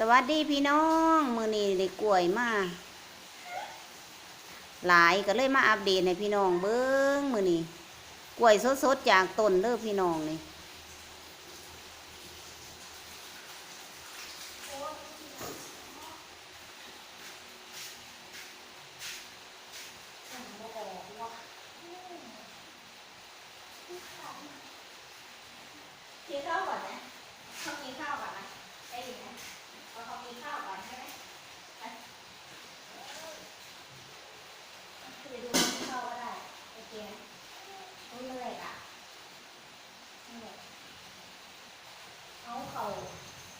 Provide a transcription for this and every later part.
สวัสดีพี่น้องมือนี้ได้กล้วยมาหลายก็เลยมาอัปเดตให้พี่น้องเบิ้งมือนี้กล้วยสดๆจากต้นเด้อพี่น้องนี่กินข้าวก่อนนะเขากินข้าวก่อนนะได้ยินไหม ว่าเขากินข้าวก่อนใช่ไหมไปไปดูข้าวก็ได้โอเคไหมโอ้ยเหนื่อยอะเหนื่อยเอาเขา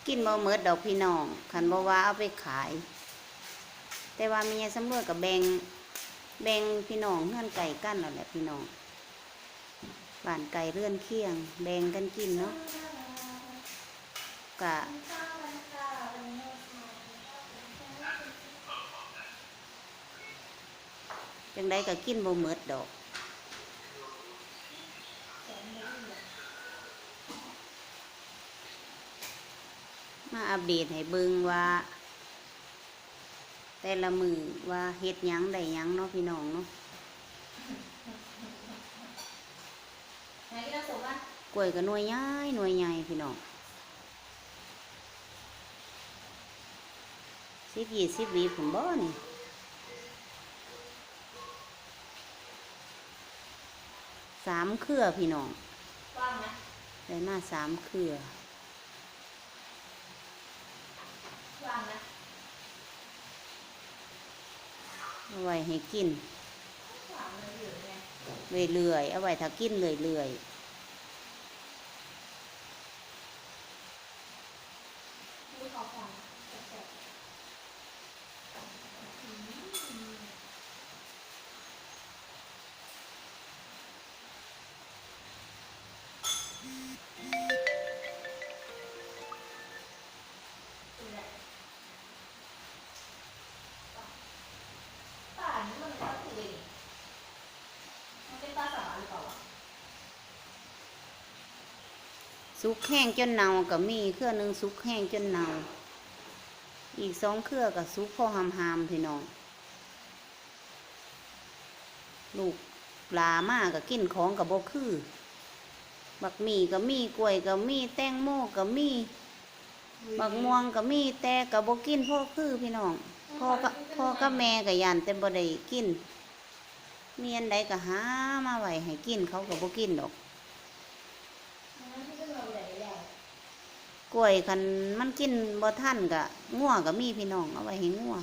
กินบ่เมิดดอกพี่น้องคันบ่ว่าเอาไปขาย แต่ว่ามีสำรวจกับแบงแบงพี่น้องเงื่อนไก่กั้นนั่นแหละพี่น้องบ้านไก่เลื่อนเคียง แบงกันกินเนาะกะ จังใดก็กินบ่เมิดดอกมาอัปเดตให้เบิ่งว่า แต่ละมือว่าเฮ็ดยังได้ยังเนาะพี่น้องเนาะกินน้ำส้มอะกล้วยก็หน่วยใหญ่หน่วยใหญ่พี่น้องสิบยี่สิบวีผมบ่นี่ สามเครือพี่น้องว่างไหมได้มาสามเครือว่างนะเอาไว้ให้กิน ว่างเลยอยู่ไง เรื่อยๆเอาไว้ถ้ากินเรื่อยดูเขาฟังแซ่บๆนี่แหละป่านี่มันก็คือเองมันเป็นปลาสวรรค์หรือเปล่าวะ ๆ สุกแห้งจนเน่าก็มีเครื่องหนึ่งสุกแห้งจนเน่าอีกสองเครื่องก็สุกพอหามๆพี่น้องลูกปลามากก็กินของกับบ่คือ บักหมี่ก็มีกล้วยก็มีแตงโมก็มีบักม่วงก็มีแต่ก็บ่กินพ่อคือพี่น้องพ่อก็พ่อกับแม่ก็ยันแต่บ่ได้กินเมีอันใดก็หามาไหวให้กินเขาก็บ่กินดอก มันที่เราใหญ่ใหญ่ กล้วยคันมันกินบ่ทันก็งัวก็มีพี่น้องเอาไว้ให้งัว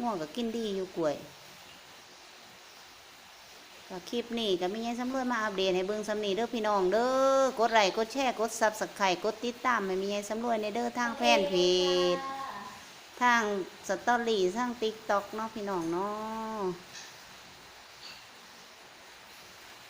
งัวก็กินดีอยู่กล้วยก็คลิปนี้ก็มีให้สำรวจมาอัปเดตให้เบิ่งสำนีเด้อพี่น้องเด้อกดไลค์กดแชร์กด Subscribe กดติดตามให้มีให้สำรวจในเด้อทางแฟนเพจทางสตอรี่ทาง TikTok เนาะพี่น้องเนาะ